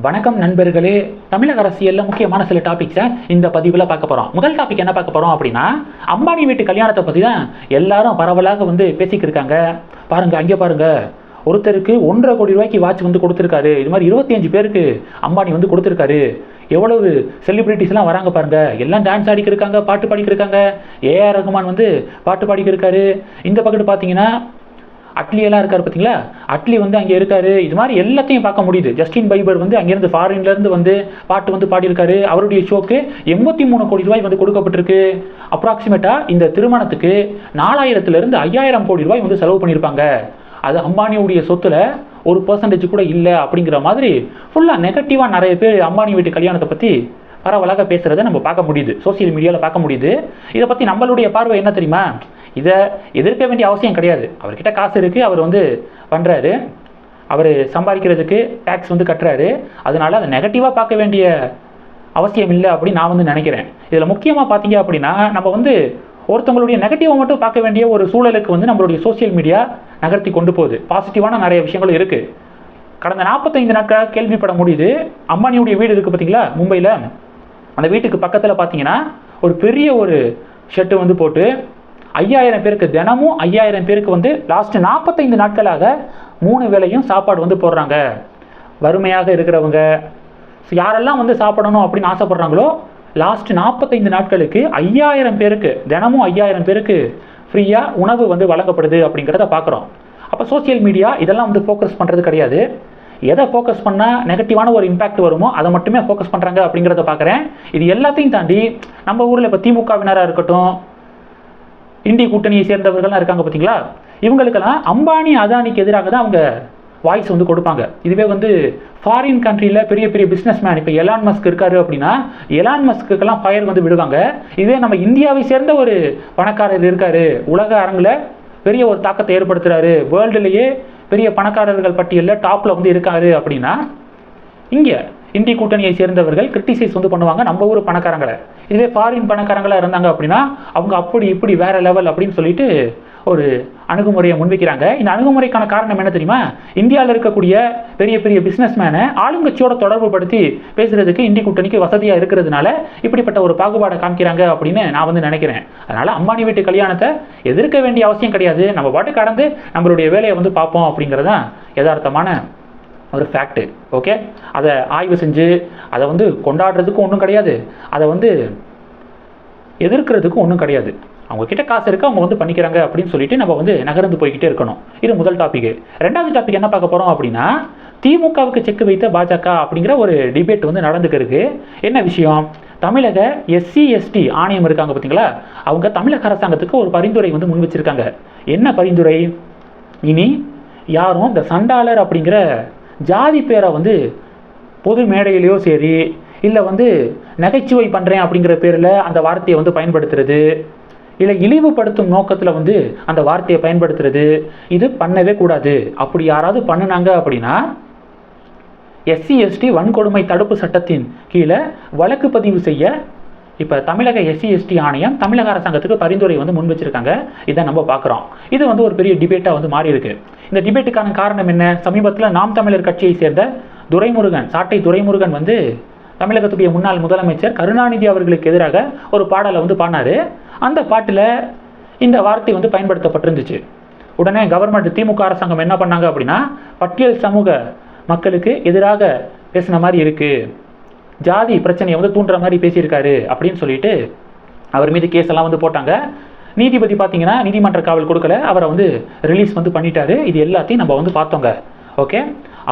வணக்கம் நண்பர்களே. தமிழக அரசியலில் முக்கியமான சில டாபிக்ஸை இந்த பதிவில் பார்க்க போகிறோம் முதல் டாபிக் என்ன பார்க்க போகிறோம் அப்படின்னா அம்பானி வீட்டு கல்யாணத்தை பற்றி தான் எல்லாரும் பரவலாக வந்து பேசிக்கிருக்காங்க பாருங்கள் அங்கே பாருங்க. ஒருத்தருக்கு ஒன்றரை கோடி ரூபாய்க்கு வாட்ச் வந்து கொடுத்துருக்காரு. இது மாதிரி இருபத்தி அஞ்சு பேருக்கு அம்பானி வந்து கொடுத்துருக்காரு. எவ்வளவு செலிபிரிட்டிஸ்லாம் வராங்க பாருங்க. எல்லாம் டான்ஸ் ஆடிக்கிருக்காங்க பாட்டு பாடிக்கிருக்காங்க ஏஆர் ரகுமான் வந்து பாட்டு பாடிக்கிருக்காரு இந்த பக்கத்து பார்த்தீங்கன்னா அட்லியெல்லாம் இருக்கார் பார்த்தீங்களா அட்லி வந்து அங்கே இருக்காரு. இது மாதிரி எல்லாத்தையும் பார்க்க முடியுது. ஜஸ்டின் பைபர் வந்து அங்கேருந்து ஃபாரின்லேருந்து வந்து பாட்டு வந்து பாடியிருக்காரு. அவருடைய ஷோக்கு எண்பத்தி மூணு கோடி ரூபாய் வந்து கொடுக்கப்பட்டிருக்கு. அப்ராக்சிமேட்டாக இந்த திருமணத்துக்கு நாலாயிரத்துலேருந்து ஐயாயிரம் கோடி ரூபாய் வந்து செலவு பண்ணியிருப்பாங்க. அது அம்பானியுடைய சொத்துல ஒரு பர்சன்டேஜ் கூட இல்லை அப்படிங்கிற மாதிரி ஃபுல்லாக நெகட்டிவாக நிறைய பேர் அம்பானி வீட்டு கல்யாணத்தை பற்றி பரவலாக பேசுகிறத நம்ம பார்க்க முடியுது. சோசியல் மீடியாவில் பார்க்க முடியுது. இதை பற்றி நம்மளுடைய பார்வை என்ன தெரியுமா? இதை எதிர்க்க வேண்டிய அவசியம் கிடையாது. அவர்கிட்ட காசு இருக்குது அவர் வந்து பண்ணுறாரு அவர் சம்பாதிக்கிறதுக்கு டேக்ஸ் வந்து கட்டுறாரு. அதனால் அதை நெகட்டிவாக பார்க்க வேண்டிய அவசியம் இல்லை அப்படின்னு நான் வந்து நினைக்கிறேன். இதில் முக்கியமாக பார்த்தீங்க அப்படின்னா நம்ம வந்து ஒருத்தவங்களுடைய நெகட்டிவை மட்டும் பார்க்க வேண்டிய ஒரு சூழலுக்கு வந்து நம்மளுடைய சோசியல் மீடியா நகர்த்தி கொண்டு போகுது. பாசிட்டிவான நிறைய விஷயங்கள் இருக்குது கடந்த நாற்பத்தைந்து நாட்களாக கேள்விப்பட முடியுது அம்பானியுடைய வீடு இருக்குது பார்த்தீங்களா மும்பையில்? அந்த வீட்டுக்கு பக்கத்தில் பார்த்தீங்கன்னா ஒரு பெரிய ஒரு ஷெட்டு வந்து போட்டு ஐயாயிரம் பேருக்கு தினமும் ஐயாயிரம் பேருக்கு வந்து லாஸ்ட் நாற்பத்தைந்து நாட்களாக மூணு வேளையும் சாப்பாடு வந்து போடுறாங்க. வறுமையாக இருக்கிறவங்க. யாரெல்லாம் வந்து சாப்பிடணும் அப்படின்னு ஆசைப்படுறாங்களோ லாஸ்ட் நாற்பத்தைந்து நாட்களுக்கு ஐயாயிரம் பேருக்கு தினமும் ஐயாயிரம் பேருக்கு ஃப்ரீயாக உணவு வந்து வழங்கப்படுது அப்படிங்கிறத பார்க்குறோம் அப்போ சோஷியல் மீடியா இதெல்லாம் வந்து ஃபோக்கஸ் பண்ணுறது கிடையாது. எதை ஃபோக்கஸ் பண்ணால் நெகட்டிவான ஒரு இம்பாக்ட் வருமோ அதை மட்டுமே ஃபோக்கஸ் பண்ணுறாங்க அப்படிங்கிறத பார்க்குறேன் இது எல்லாத்தையும் தாண்டி நம்ம ஊரில் இப்போ திமுகவினராக இருக்கட்டும் இந்திய கூட்டணியை சேர்ந்தவர்கள்லாம் இருக்காங்க பார்த்தீங்களா? இவங்களுக்கெல்லாம் அம்பானி அதானிக்கு எதிராக தான் அவங்க வாய்ஸ் வந்து கொடுப்பாங்க. இதுவே வந்து ஃபாரின் கண்ட்ரியில் பெரிய பெரிய பிஸ்னஸ் மேன் இப்போ எலான் மஸ்க் இருக்காரு அப்படின்னா எலான் மஸ்க்குக்கெல்லாம் ஃபயர் வந்து விடுவாங்க. இதே நம்ம இந்தியாவை சேர்ந்த ஒரு பணக்காரர் இருக்காரு. உலக அரங்கில் பெரிய ஒரு தாக்கத்தை ஏற்படுத்துகிறாரு வேர்ல்டுலேயே பெரிய பணக்காரர்கள் பட்டியலில் டாப்பில் வந்து இருக்காரு அப்படின்னா இங்கே இந்திய கூட்டணியை சேர்ந்தவர்கள் கிரிட்டிசைஸ் வந்து பண்ணுவாங்க. நம்ம ஊர் பணக்காரங்களை. இதுவே ஃபாரின் பணக்காரங்களாக இருந்தாங்க அப்படின்னா அவங்க அப்படி இப்படி வேற லெவல் அப்படின்னு சொல்லிட்டு ஒரு அணுகுமுறையை முன்வைக்கிறாங்க. இந்த அணுகுமுறைக்கான காரணம் என்ன தெரியுமா? இந்தியாவில் இருக்கக்கூடிய பெரிய பெரிய பிஸ்னஸ் மேனை ஆளுங்கட்சியோட தொடர்பு படுத்தி பேசுறதுக்கு இந்திய கூட்டணிக்கு வசதியாக இருக்கிறதுனால இப்படிப்பட்ட ஒரு பாகுபாடை காமிக்கிறாங்க அப்படின்னு நான் வந்து நினைக்கிறேன். அதனால அம்பானி வீட்டு கல்யாணத்தை எதிர்க்க வேண்டிய அவசியம் கிடையாது. நம்ம பாட்டு கடந்து நம்மளுடைய வேலையை வந்து பார்ப்போம் அப்படிங்கிறதான் யதார்த்தமான ஒரு ஃபேக்ட்டு ஓகே அதை ஆய்வு செஞ்சு அதை வந்து கொண்டாடுறதுக்கும் ஒன்றும் கிடையாது. அதை வந்து எதிர்க்கிறதுக்கும் ஒன்றும் கிடையாது. அவங்கக்கிட்ட காசு இருக்குது அவங்க வந்து பண்ணிக்கிறாங்க அப்படின்னு சொல்லிட்டு நம்ம வந்து நகர்ந்து போய்கிட்டே இருக்கணும். இது முதல் டாபிக் ரெண்டாவது டாபிக் என்ன பார்க்க போகிறோம் அப்படின்னா திமுகவுக்கு செக் வைத்த பாஜக அப்படிங்கிற ஒரு டிபேட் வந்து நடந்துக்கிறதுக்கு என்ன விஷயம்? தமிழக எஸ்சி எஸ்டி ஆணையம் இருக்காங்க பார்த்தீங்களா? அவங்க தமிழக அரசாங்கத்துக்கு ஒரு பரிந்துரை வந்து முன் வச்சுருக்காங்க. என்ன பரிந்துரை? இனி யாரும் இந்த சண்டாளர் அப்படிங்கிற ஜாதி பேரை வந்து பொது மேடையிலையோ சரி இல்லை வந்து நகைச்சுவை பண்ணுறேன் அப்படிங்கிற பேரில் அந்த வார்த்தையை வந்து பயன்படுத்துறது இல்லை இழிவுபடுத்தும் நோக்கத்தில் வந்து அந்த வார்த்தையை பயன்படுத்துறது இது பண்ணவே கூடாது. அப்படி யாராவது பண்ணுனாங்க அப்படின்னா எஸ்சி எஸ்டி வன்கொடுமை தடுப்பு சட்டத்தின் கீழே வழக்கு பதிவு செய்ய இப்போ தமிழக எஸ்சி எஸ்டி ஆணையம் தமிழக அரசாங்கத்துக்கு பரிந்துரை வந்து முன் வச்சிருக்காங்க. இதை நம்ம பார்க்குறோம். இது வந்து ஒரு பெரிய டிபேட்டாக வந்து மாறி இருக்குது இந்த டிபேட்டுக்கான காரணம் என்ன? சமீபத்தில் நாம் தமிழர் கட்சியை சேர்ந்த துரைமுருகன் சாட்டை துரைமுருகன் வந்து தமிழகத்துடைய முன்னாள் முதலமைச்சர் கருணாநிதி அவர்களுக்கு எதிராக ஒரு பாடலை வந்து பாடினாரு. அந்த பாட்டில் இந்த வார்த்தை வந்து பயன்படுத்தப்பட்டிருந்துச்சு. உடனே கவர்மெண்ட் திமுக அரசாங்கம் என்ன பண்ணாங்க அப்படின்னா பட்டியல் சமூக மக்களுக்கு எதிராக பேசின மாதிரி இருக்குது ஜாதி பிரச்சனையை வந்து தூண்டுற மாதிரி பேசியிருக்காரு அப்படின்னு சொல்லிட்டு அவர் மீது கேஸ் எல்லாம் வந்து போட்டாங்க. நீதிபதி பார்த்தீங்கன்னா நீதிமன்ற காவல் கொடுக்கல. அவரை வந்து ரிலீஸ் வந்து பண்ணிட்டாரு. இது எல்லாத்தையும் நம்ம வந்து பார்த்தோங்க. ஓகே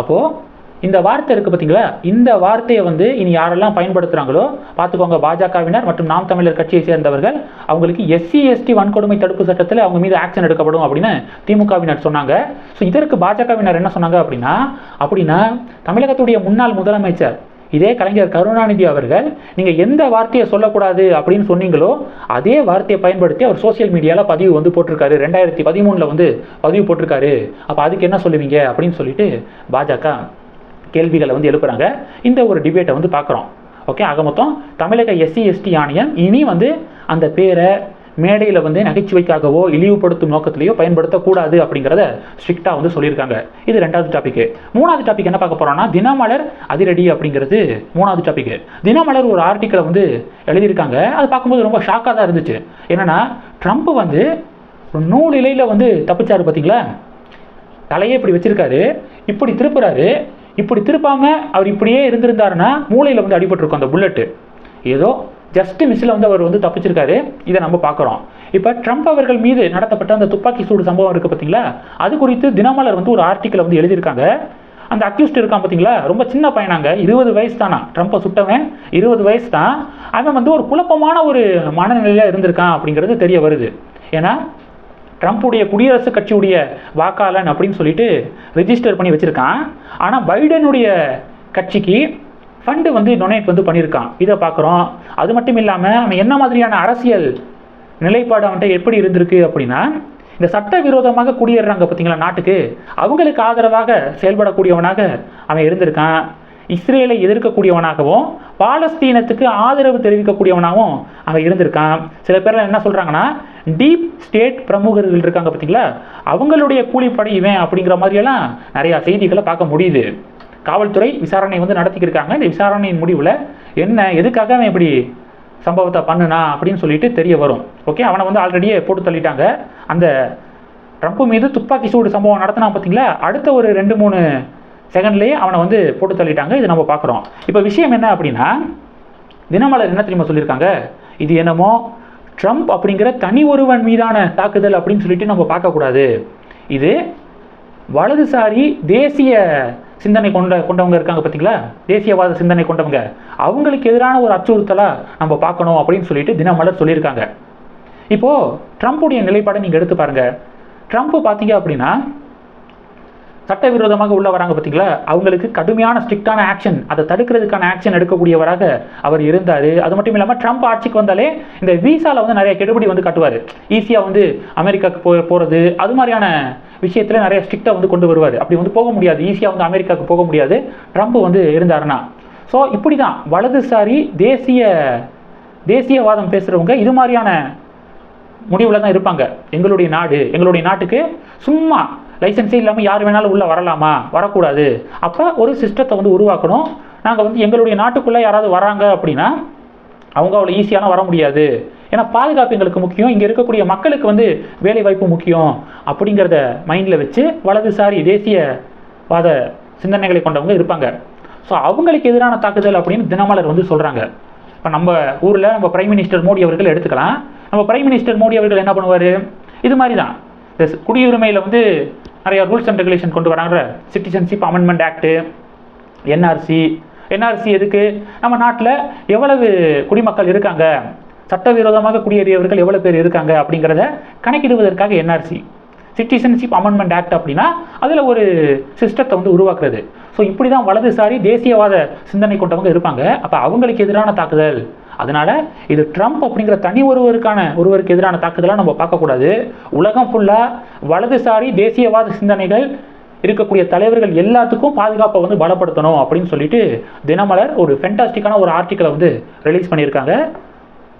அப்போது இந்த வார்த்தை இருக்குது பார்த்தீங்களா இந்த வார்த்தையை வந்து இனி யாரெல்லாம் பயன்படுத்துகிறாங்களோ பார்த்துக்கோங்க. பாஜகவினர் மற்றும் நாம் தமிழர் கட்சியை சேர்ந்தவர்கள் அவங்களுக்கு எஸ்சி எஸ்டி வன்கொடுமை தடுப்பு சட்டத்தில் அவங்க மீது ஆக்ஷன் எடுக்கப்படும் அப்படின்னு திமுகவினர் சொன்னாங்க. ஸோ இதற்கு பாஜகவினர் என்ன சொன்னாங்க அப்படின்னா அப்படின்னா தமிழகத்துடைய முன்னாள் முதலமைச்சர் இதே கலைஞர் கருணாநிதி அவர்கள் நீங்கள் எந்த வார்த்தையை சொல்லக்கூடாது அப்படின்னு சொன்னீங்களோ அதே வார்த்தையை பயன்படுத்தி அவர் சோஷியல் மீடியாவில் பதிவு வந்து போட்டிருக்காரு. ரெண்டாயிரத்தி பதிமூணில் வந்து பதிவு போட்டிருக்காரு. அப்போ அதுக்கு என்ன சொல்லுவீங்க அப்படின்னு சொல்லிட்டு பாஜக கேள்விகளை வந்து எழுப்புறாங்க. இந்த ஒரு டிபேட்டை வந்து பார்க்குறோம். ஓகே ஆக மொத்தம் தமிழக எஸ்சி எஸ்டி ஆணையம் இனி வந்து அந்த பேரை மேடையில் வந்து நகைச்சுவைக்காகவோ இழிவுபடுத்தும் நோக்கத்திலேயோ பயன்படுத்தக்கூடாது அப்படிங்கிறத ஸ்ட்ரிக்டாக வந்து சொல்லியிருக்காங்க. இது ரெண்டாவது டாபிக் மூணாவது டாபிக் என்ன பார்க்க போகிறோம்னா தினமலர் அதிரடி அப்படிங்கிறது மூணாவது டாபிக் தினமலர் ஒரு ஆர்டிக்கலை வந்து எழுதியிருக்காங்க. அது பார்க்கும்போது ரொம்ப ஷாக்காக தான் இருந்துச்சு. என்னென்னா ட்ரம்ப் வந்து நூல் இலையில் வந்து தப்பிச்சாரு பார்த்தீங்களா தலையே இப்படி வச்சிருக்காரு. இப்படி திருப்புறாரு. இப்படி திருப்பாமல் அவர் இப்படியே இருந்திருந்தாருன்னா மூளையில் வந்து அடிபட்டிருக்கும் அந்த புல்லட்டு ஏதோ ஜஸ்ட் மிஸ்ஸில் வந்து அவர் வந்து தப்பிச்சிருக்காரு. இதை நம்ம பார்க்குறோம். இப்போ ட்ரம்ப் அவர்கள் மீது நடத்தப்பட்ட அந்த துப்பாக்கி சூடு சம்பவம் இருக்குது பார்த்தீங்களா அது குறித்து தினமலர் வந்து ஒரு ஆர்டிக்கலை வந்து எழுதியிருக்காங்க. அந்த அக்யூஸ்ட் இருக்கான் பார்த்தீங்களா ரொம்ப சின்ன பையனாங்க இருபது வயசு தானா? ட்ரம்ப்பை சுட்டவன். இருபது வயசு தான். அவன் வந்து ஒரு குழப்பமான ஒரு மனநிலையில் இருந்திருக்கான் அப்படிங்கிறது தெரிய வருது. ஏன்னா ட்ரம்ப்புடைய குடியரசுக் கட்சியுடைய வாக்காளன் அப்படின்னு சொல்லிட்டு ரிஜிஸ்டர் பண்ணி வச்சுருக்கான். ஆனால் பைடனுடைய கட்சிக்கு ஃபண்டு வந்து டொனேட் வந்து பண்ணியிருக்கான் இதை பார்க்குறோம். அது மட்டும் இல்லாமல் அவன் என்ன மாதிரியான அரசியல் நிலைப்பாடு அவன்கிட்ட எப்படி இருந்திருக்கு அப்படின்னா இந்த சட்டவிரோதமாக குடியேறாங்க பார்த்தீங்களா நாட்டுக்கு? அவங்களுக்கு ஆதரவாக செயல்படக்கூடியவனாக அவன் இருந்திருக்கான். இஸ்ரேலை எதிர்க்கக்கூடியவனாகவும் பாலஸ்தீனத்துக்கு ஆதரவு தெரிவிக்கக்கூடியவனாகவும் அவன் இருந்திருக்கான். சில பேர்லாம் என்ன சொல்கிறாங்கன்னா டீப் ஸ்டேட் பிரமுகர்கள் இருக்காங்க பார்த்தீங்களா? அவங்களுடைய கூலிப்படை இவன் அப்படிங்கிற மாதிரியெல்லாம் நிறையா செய்திகளை பார்க்க முடியுது. காவல்துறை விசாரணை வந்து நடத்திக்கிருக்காங்க. இந்த விசாரணையின் முடிவில் என்ன எதுக்காக அவன் இப்படி சம்பவத்தை பண்ணுனா அப்படின்னு சொல்லிட்டு தெரிய வரும். ஓகே அவனை வந்து ஆல்ரெடியே போட்டு தள்ளிட்டாங்க. அந்த ட்ரம்ப் மீது துப்பாக்கி சூடு சம்பவம் நடத்தினா பார்த்தீங்களா அடுத்த ஒரு ரெண்டு மூணு செகண்ட்லேயே அவனை வந்து போட்டு தள்ளிட்டாங்க. இது நம்ம பார்க்குறோம். இப்போ விஷயம் என்ன அப்படின்னா தினமலர் என்ன தெரியுமா சொல்லியிருக்காங்க? இது என்னமோ ட்ரம்ப் அப்படிங்கிற தனி ஒருவன் மீதான தாக்குதல் அப்படின்னு சொல்லிட்டு நம்ம பார்க்கக்கூடாது. இது வலதுசாரி தேசிய சிந்தனை கொண்ட கொண்டவங்க இருக்காங்க பார்த்தீங்களா? தேசியவாத சிந்தனை கொண்டவங்க. அவங்களுக்கு எதிரான ஒரு அச்சுறுத்தலாக நம்ம பார்க்கணும் அப்படின்னு சொல்லிட்டு தினமலர் சொல்லியிருக்காங்க. இப்போது ட்ரம்ப்புடைய நிலைப்பாடை நீங்கள் எடுத்து பாருங்கள் ட்ரம்ப் பார்த்தீங்க அப்படின்னா சட்டவிரோதமாக உள்ள வராங்க பார்த்தீங்களா? அவங்களுக்கு கடுமையான ஸ்ட்ரிக்டான ஆக்ஷன் அதை தடுக்கிறதுக்கான ஆக்ஷன் எடுக்கக்கூடியவராக அவர் இருந்தார். அது மட்டும் இல்லாமல் ட்ரம்ப் ஆட்சிக்கு வந்தாலே இந்த விசாவில் வந்து நிறைய கெடுபிடி வந்து காட்டுவார். ஈஸியாக வந்து அமெரிக்காவுக்கு போ போகிறது அது மாதிரியான விஷயத்தில் நிறைய ஸ்ட்ரிக்டாக வந்து கொண்டு வருவார். அப்படி வந்து போக முடியாது. ஈஸியாக வந்து அமெரிக்காவுக்கு போக முடியாது. ட்ரம்ப் வந்து இருந்தாருன்னா. ஸோ இப்படி தான் வலதுசாரி தேசிய தேசியவாதம் பேசுகிறவங்க இது மாதிரியான முடிவில் தான் இருப்பாங்க. எங்களுடைய நாடு எங்களுடைய நாட்டுக்கு சும்மா லைசன்ஸே இல்லாமல் யார் வேணாலும் உள்ளே வரலாமா? வரக்கூடாது. அப்போ ஒரு சிஸ்டத்தை வந்து உருவாக்கணும். நாங்கள் வந்து எங்களுடைய நாட்டுக்குள்ளே யாராவது வராங்க அப்படின்னா அவங்க அவ்வளோ ஈஸியான வர முடியாது. ஏன்னா பாதுகாப்பு எங்களுக்கு முக்கியம். இங்கே இருக்கக்கூடிய மக்களுக்கு வந்து வேலை வாய்ப்பு முக்கியம். அப்படிங்கிறத மைண்டில் வச்சு வலதுசாரி தேசியவாத சிந்தனைகளை கொண்டவங்க இருப்பாங்க. ஸோ அவங்களுக்கு எதிரான தாக்குதல் அப்படின்னு தினமலர் வந்து சொல்கிறாங்க இப்போ நம்ம ஊரில் நம்ம பிரைம் மினிஸ்டர் மோடி அவர்கள் எடுத்துக்கலாம். நம்ம பிரைம் மினிஸ்டர் மோடி அவர்கள் என்ன பண்ணுவார்? இது மாதிரி தான் இந்த குடியுரிமையில் வந்து நிறையா ரூல்ஸ் அண்ட் ரெகுலேஷன் கொண்டு வராங்க. Citizenship amendment act NRC NRC எதுக்கு? நம்ம நாட்டில் எவ்வளவு குடிமக்கள் இருக்காங்க? சட்டவிரோதமாக குடியேறியவர்கள் எவ்வளோ பேர் இருக்காங்க அப்படிங்கிறத கணக்கிடுவதற்காக என்ஆர்சி சிட்டிசன்ஷிப் அமெண்ட்மெண்ட் ஆக்ட் அப்படின்னா அதில் ஒரு சிஸ்டத்தை வந்து உருவாக்குறது. ஸோ இப்படி தான் வலதுசாரி தேசியவாத சிந்தனை கொண்டவங்க இருப்பாங்க. அப்போ அவங்களுக்கு எதிரான தாக்குதல். அதனால் இது ட்ரம்ப் அப்படிங்கிற தனி ஒருவருக்கான ஒருவருக்கு எதிரான தாக்குதலாக நம்ம பார்க்கக்கூடாது. உலகம் ஃபுல்லாக வலதுசாரி தேசியவாத சிந்தனைகள் இருக்கக்கூடிய தலைவர்கள் எல்லாத்துக்கும் பாதுகாப்பை வந்து பலப்படுத்தணும் அப்படின்னு சொல்லிட்டு தினமலர் ஒரு ஃபென்டாஸ்டிக்கான ஒரு ஆர்டிக்கலை வந்து ரிலீஸ் பண்ணியிருக்காங்க.